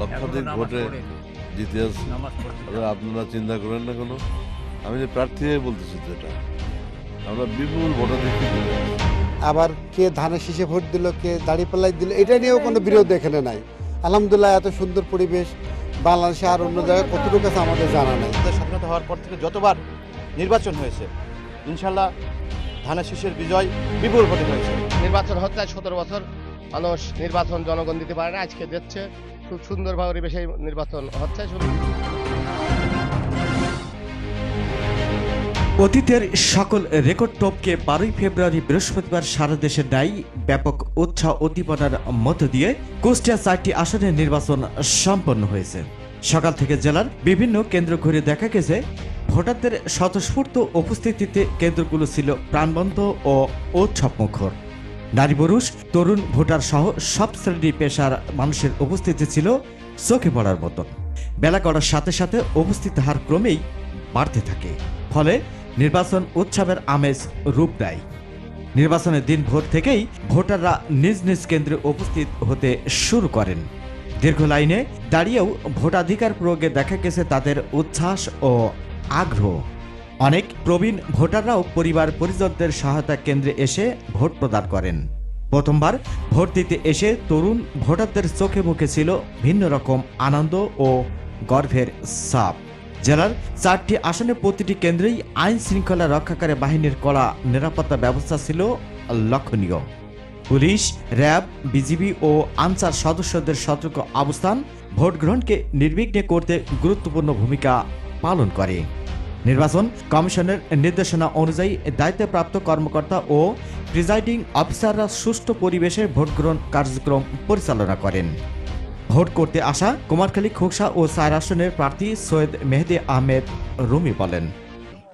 লক্ষাধিক ভোটে জিতে আপনারা চিন্তা করেন না কোনো? আমি যে প্রার্থী হয়ে বলতেছি তো এটা। আমরা বিপুল ভোটাধিক্য। আবার কে ধানের শীষে ভোট দিল কে দাড়ি পাল্লাই দিল এটা নিয়েও কোনো বিরোধ এখানে নাই। আলহামদুলিল্লাহ এত সুন্দর পরিবেশ বাংলাদেশে আর অন্য জায়গায় কতটুকু আছে আমাদের জানা নেই। আমাদের স্বাধীনতা হওয়ার পর থেকে যতবার নির্বাচন হয়েছে ইনশাল্লাহ ধানের শীষের বিজয় বিপুল ভোটে হয়েছে। নির্বাচন হচ্ছে সতেরো বছর। মানুষ নির্বাচন জনগণ দিতে পারে না আজকে দিচ্ছে। খুব সুন্দরভাবে পরিবেশে নির্বাচন হচ্ছে অতীতের সকল রেকর্ড টপকে বারোই ফেব্রুয়ারি বৃহস্পতিবার সারা দেশে ন্যায় ব্যাপক উৎসাহ উদ্দীপনার মধ্য দিয়ে কুষ্টিয়া চারটি আসনের নির্বাচন সম্পন্ন হয়েছে। সকাল থেকে জেলার বিভিন্ন কেন্দ্র ঘুরে দেখা গেছে, ভোটারদের স্বতঃস্ফূর্ত উপস্থিতিতে কেন্দ্রগুলো ছিল প্রাণবন্ত ও উৎসবমুখর। নারী পুরুষ, তরুণ ভোটার সহ সব শ্রেণি পেশার মানুষের উপস্থিতি ছিল চোখে পড়ার মতন বেলা করার সাথে সাথে উপস্থিতি হার ক্রমেই বাড়তে থাকে, ফলে নির্বাচন উৎসবের আমেজ রূপ দেয় নির্বাচনের দিন ভোর থেকেই ভোটাররা নিজ নিজ কেন্দ্রে উপস্থিত হতে শুরু করেন। দীর্ঘ লাইনে দাঁড়িয়েও ভোটাধিকার প্রয়োগে দেখা গেছে তাদের উচ্ছ্বাস ও আগ্রহ। অনেক প্রবীণ ভোটাররাও পরিবার পরিজনদের সহায়তা কেন্দ্রে এসে ভোট প্রদান করেন। প্রথমবার ভোট দিতে এসে তরুণ ভোটারদের চোখে মুখে ছিল ভিন্ন রকম আনন্দ ও গর্ভের সাপ জেলার চারটি আসনে প্রতিটি কেন্দ্রেই আইন শৃঙ্খলা রক্ষাকারী বাহিনীর কড়া নিরাপত্তা ব্যবস্থা ছিল লক্ষণীয়। পুলিশ, র্যাব, বিজিবি ও আনসার সদস্যদের সতর্ক অবস্থান ভোট গ্রহণকে নির্বিঘ্নে করতে গুরুত্বপূর্ণ ভূমিকা পালন করে। নির্বাচন কমিশনের নির্দেশনা অনুযায়ী দায়িত্বপ্রাপ্ত কর্মকর্তা ও প্রিজাইডিং অফিসাররা সুষ্ঠু পরিবেশে ভোট গ্রহণ কার্যক্রম পরিচালনা করেন। ভোট করতে আসা কুমারখালী খোকসা ও সার আসনের প্রার্থী সৈয়দ মেহেদি আহমেদ রুমি বলেন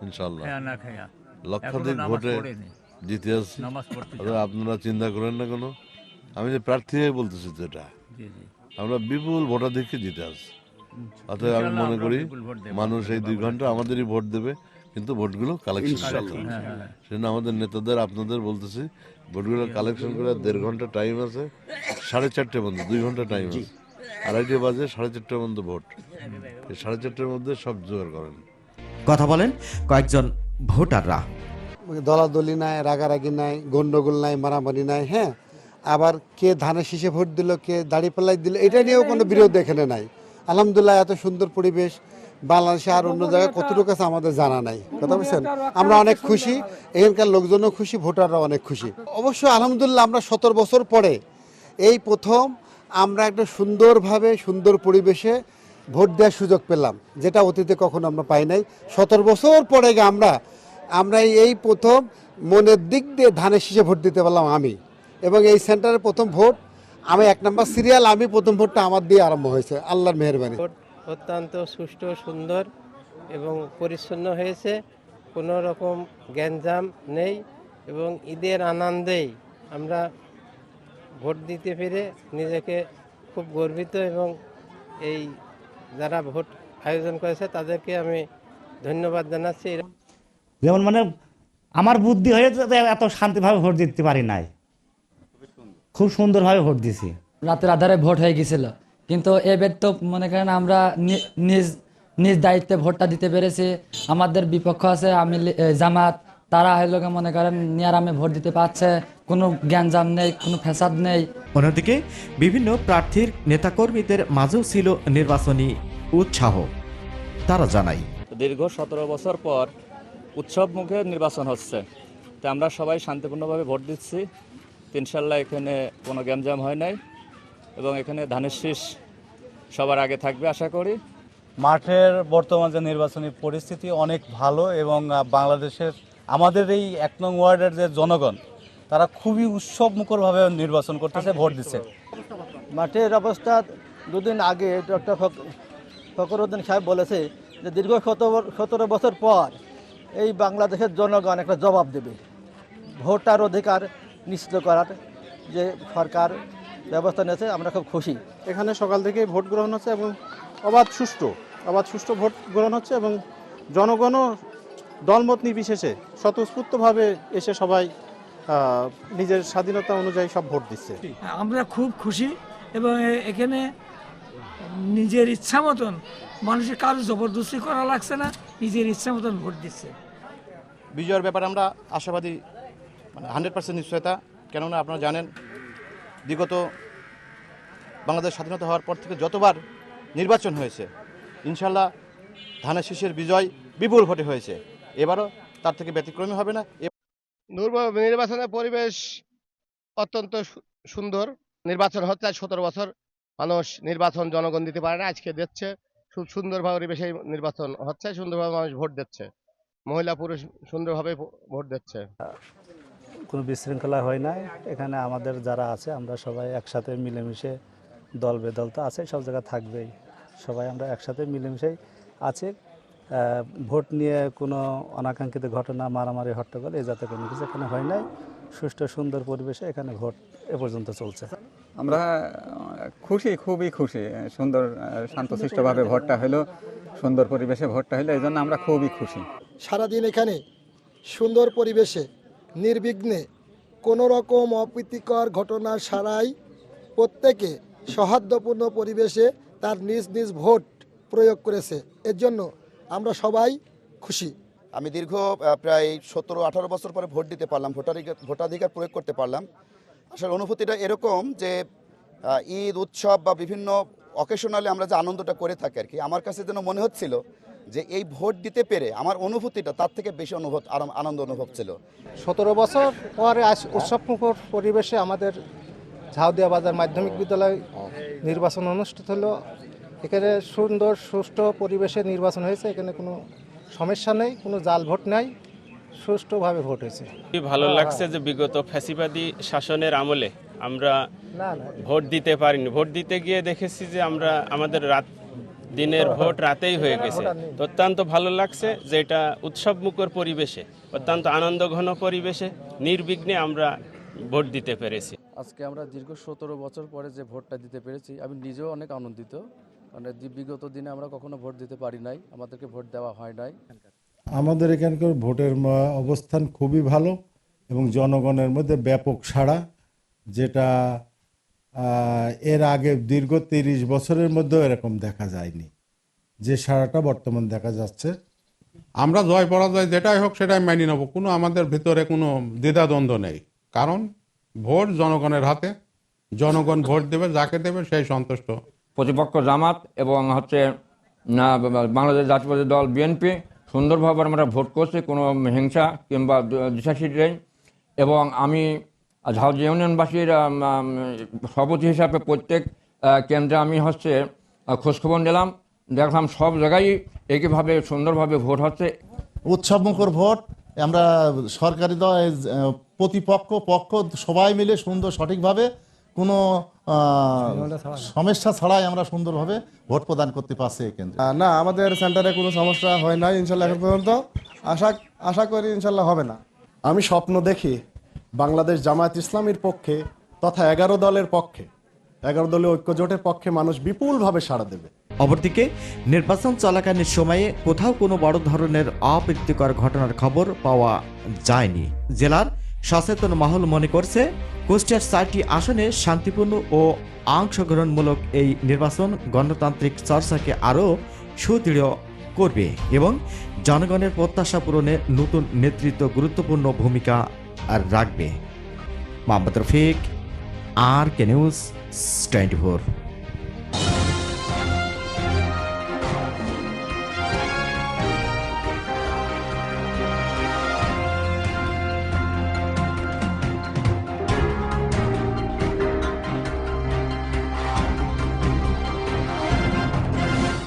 ইনশাল্লাহ লক্ষাধিক ভোটে জিতে আসছি। আপনারা চিন্তা করেন না কোনো। আমি যে প্রার্থী বলতেছি তো এটা জি জি। আমরা বিপুল ভোটাধিক্য জিতে আসছি। অতএব আমি মনে করি। মানুষ এই দুই ঘণ্টা আমাদেরই ভোট দেবে কিন্তু ভোটগুলো কালেকশন হ্যাঁ, হ্যাঁ। সেজন্য আমাদের নেতাদের আপনাদের বলতেছি ভোটগুলো কালেকশন করে দেড় ঘণ্টা টাইম আছে সাড়ে চারটে পর্যন্ত দুই ঘণ্টা টাইম আছে। আড়াইটে বাজে সাড়ে চারটে পর্যন্ত ভোট। এই সাড়ে চারটের মধ্যে সব জোগাড় করেন। কথা বলেন কয়েকজন ভোটাররা। দলাদলি নাই রাগারাগি নাই গন্ডগোল নাই মারামারি নাই হ্যাঁ? আবার কে ধানের শীষে ভোট দিল কে দাড়ি পাল্লাই দিল এটা নিয়েও কোনো বিরোধ এখানে নাই। আলহামদুলিল্লাহ এত সুন্দর পরিবেশ। বাংলাদেশে আর অন্য জায়গায় কতটুকু আছে আমাদের জানা নাই। কথা বলছেন আমরা অনেক খুশি এখানকার লোকজনও খুশি ভোটাররা অনেক খুশি। অবশ্য আলহামদুলিল্লাহ আমরা সতেরো বছর পরে এই প্রথম আমরা একটা সুন্দরভাবে সুন্দর পরিবেশে ভোট দেওয়ার সুযোগ পেলাম যেটা অতীতে কখনো আমরা পাই নাই। সতেরো বছর পরে আমরা আমরা এই- এই প্রথম মনের দিক দিয়ে ধানের শীষে ভোট দিতে পারলাম আমি। এবং এই সেন্টারের প্রথম ভোট আমি এক নম্বর সিরিয়াল আমি প্রথম ভোটটা আমার দিয়ে আরম্ভ হয়েছে। আল্লাহর মেহরবানি। ভোট অত্যন্ত সুষ্ঠু সুন্দর এবং পরিচ্ছন্ন হয়েছে। কোনো রকম গ্যাঞ্জাম নেই এবং ঈদের আনন্দেই আমরা ভোট দিতে পেরে নিজেকে খুব গর্বিত এবং এই যারা ভোট আয়োজন করেছে তাদেরকে আমি ধন্যবাদ জানাচ্ছি। যেমন মানে আমার বুদ্ধি হয়েছে যে এত শান্তিভাবে ভোট দিতে পারি নাই। খুব সুন্দরভাবে ভোট দিছি। রাতের আধারে ভোট হয়ে গেছিল। কিন্তু এবার তো মনে করেন আমরা নি- নিজ নিজ দায়িত্বে ভোটটা দিতে পেরেছি। আমাদের বিপক্ষ আছে আমি জামাত তারা হলো গিয়ে মনে করেন নিয়ারামে ভোট দিতে পারছে। কোনো জ্ঞানজাম নেই কোনো ফ্যাসাদ নেই। অন্যদিকে বিভিন্ন প্রার্থীর নেতাকর্মীদের মাঝেও ছিল নির্বাচনী উৎসাহ। তারা জানাই দীর্ঘ সতেরো বছর পর উৎসব মুখে নির্বাচন হচ্ছে। তো আমরা সবাই শান্তিপূর্ণভাবে ভোট দিচ্ছি। ইনশাল্লাহ এখানে কোনো গ্যামজাম হয় নাই এবং এখানে ধানের শীষ সবার আগে থাকবে আশা করি। মাঠের বর্তমান যে নির্বাচনী পরিস্থিতি অনেক ভালো এবং বাংলাদেশের আমাদের এই এক নং ওয়ার্ডের যে জনগণ তারা খুবই উৎসব মুখরভাবে নির্বাচন করতেছে ভোট দিচ্ছে। মাঠের অবস্থা দুদিন আগে ডক্টর ফকরুদ্দিন সাহেব বলেছে যে দীর্ঘ সতেরো বছর পর এই বাংলাদেশের জনগণ একটা জবাব দেবে। ভোটার অধিকার নিশ্চিত করার যে সরকার ব্যবস্থা নিয়েছে আমরা খুব খুশি। এখানে সকাল থেকে ভোট গ্রহণ হচ্ছে এবং অবাধ সুষ্ঠু অবাধ সুষ্ঠু ভোট গ্রহণ হচ্ছে এবং জনগণও দলমত নির্বিশেষে স্বতঃস্ফূর্তভাবে এসে সবাই নিজের স্বাধীনতা অনুযায়ী সব ভোট দিচ্ছে। আমরা খুব খুশি এবং এখানে নিজের ইচ্ছা মতন মানুষের কারও জবরদস্তি করা লাগছে না নিজের ইচ্ছা মতন ভোট দিচ্ছে। বিজয়ের ব্যাপারে আমরা আশাবাদী মানে হান্ড্রেড পার্সেন্ট নিশ্চয়তা। কেননা আপনারা জানেন, বিগত বাংলাদেশ স্বাধীনতা হওয়ার পর থেকে যতবার নির্বাচন হয়েছে, ইনশাল্লাহ ধানের শীষের বিজয় বিপুল ভোটে হয়েছে। এবারও তার থেকে ব্যতিক্রমী হবে না। নূর- নির্বাচনের পরিবেশ অত্যন্ত সুন্দর। নির্বাচন হচ্ছে সতেরো বছর। মানুষ নির্বাচন জনগণ দিতে পারে না, আজকে দিচ্ছে। খুব সুন্দরভাবে পরিবেশে নির্বাচন হচ্ছে, সুন্দরভাবে মানুষ ভোট দিচ্ছে। মহিলা, পুরুষ সুন্দরভাবে ভোট দিচ্ছে। কোনো বিশৃঙ্খলা হয় নাই। এখানে আমাদের যারা আছে আমরা সবাই একসাথে মিলেমিশে দল বেদল তো আছে সব জায়গায় থাকবেই। সবাই আমরা একসাথে মিলেমিশেই আছি। ভোট নিয়ে কোনো অনাকাঙ্ক্ষিত ঘটনা মারামারি হট্টগোল এই জাতীয় কোনো কিছু এখানে হয় নাই। সুষ্ঠু সুন্দর পরিবেশে এখানে ভোট এ পর্যন্ত চলছে। আমরা খুশি খুবই খুশি। সুন্দর শান্তশিষ্টভাবে ভোটটা হলো সুন্দর পরিবেশে ভোটটা হলো এই জন্য আমরা খুবই খুশি। সারাদিন এখানে সুন্দর পরিবেশে নির্বিঘ্নে কোনো রকম অপ্রীতিকর ঘটনা ছাড়াই প্রত্যেকে সৌহার্দ্যপূর্ণ পরিবেশে তার নিজ নিজ ভোট প্রয়োগ করেছে। এর জন্য আমরা সবাই খুশি। আমি দীর্ঘ প্রায় সতেরো, আঠারো বছর পরে ভোট দিতে পারলাম ভোটাধিকার ভোটাধিকার প্রয়োগ করতে পারলাম। আসলে অনুভূতিটা এরকম যে ঈদ, উৎসব বা বিভিন্ন অকেশনালে আমরা যে আনন্দটা করে থাকি আর কি, আমার কাছে যেন মনে হচ্ছিল যে এই ভোট দিতে পেরে আমার অনুভূতিটা তার থেকে বেশি অনুভব আনন্দ অনুভব ছিল। সতেরো বছর পরে আজ উৎসবমুখর পরিবেশে আমাদের ঝাউদিয়া বাজার মাধ্যমিক বিদ্যালয় নির্বাচন অনুষ্ঠিত হলো। এখানে সুন্দর সুষ্ঠু পরিবেশে নির্বাচন হয়েছে। এখানে কোনো সমস্যা নেই কোনো জাল ভোট নাই সুষ্ঠুভাবে ভোট হয়েছে। খুবই ভালো লাগছে যে বিগত ফ্যাসিবাদী শাসনের আমলে আমরা ভোট দিতে পারিনি। ভোট দিতে গিয়ে দেখেছি যে আমরা আমাদের রাত দিনের ভোট রাতেই হয়ে গেছে। তো অত্যন্ত ভালো লাগছে যে এটা উৎসব মুখর পরিবেশে অত্যন্ত আনন্দ ঘন পরিবেশে নির্বিঘ্নে আমরা ভোট দিতে পেরেছি। আজকে আমরা দীর্ঘ সতেরো বছর পরে যে ভোটটা দিতে পেরেছি আমি নিজেও অনেক আনন্দিত। মানে বিগত দিনে আমরা কখনো ভোট দিতে পারি নাই আমাদেরকে ভোট দেওয়া হয় নাই। আমাদের এখানকার ভোটের অবস্থান খুবই ভালো এবং জনগণের মধ্যে ব্যাপক সাড়া যেটা এর আগে দীর্ঘ তিরিশ বছরের মধ্যেও এরকম দেখা যায়নি। যে সারাটা বর্তমান দেখা যাচ্ছে। আমরা জয় পরাজয় যেটাই হোক সেটাই মানি নেব। কোনো আমাদের ভিতরে কোনো দ্বিধাদ্বন্দ্ব নেই। কারণ ভোট জনগণের হাতে। জনগণ ভোট দেবে যাকে দেবে সেই সন্তুষ্ট। প্রতিপক্ষ জামাত এবং হচ্ছে না, বাংলাদেশ জাতীয়বাদী দল বিএনপি সুন্দরভাবে আমরা ভোট করছি কোনো হিংসা কিংবা দিশাশি নেই। এবং আমি ঝাউজি ইউনিয়নবাসীর সভাপতি হিসাবে প্রত্যেক কেন্দ্রে আমি হচ্ছে খোঁজখবর নিলাম। দেখলাম সব জায়গায় একইভাবে সুন্দরভাবে ভোট হচ্ছে। উৎসবমুখর ভোট। আমরা সরকারি দল প্রতিপক্ষ পক্ষ সবাই মিলে সুন্দর সঠিকভাবে কোনো সমস্যা ছাড়াই আমরা সুন্দরভাবে ভোট প্রদান করতে পারছি এই কেন্দ্রে। না আমাদের সেন্টারে কোনো সমস্যা হয় নাই ইনশাল্লাহ এখন পর্যন্ত। আশা আশা করি ইনশাল্লাহ হবে না। আমি স্বপ্ন দেখি বাংলাদেশ জামায়াত ইসলামীর পক্ষে তথা এগারো দলের পক্ষে, এগারো দলীয় ঐক্য জোটের পক্ষে মানুষ বিপুলভাবে সাড়া দেবে। অপরদিকে, নির্বাচন চলাকালীন সময়ে কোথাও কোনো বড় ধরনের অপ্রীতিকর ঘটনার খবর পাওয়া যায়নি। জেলার সচেতন মহল মনে করছে, কুষ্টিয়ার চারটি আসনে শান্তিপূর্ণ ও অংশগ্রহণমূলক এই নির্বাচন গণতান্ত্রিক চর্চাকে আরও সুদৃঢ় করবে এবং জনগণের প্রত্যাশা পূরণে নতুন নেতৃত্ব গুরুত্বপূর্ণ ভূমিকা রাখবে। Mohammad Rafiq R K news twenty four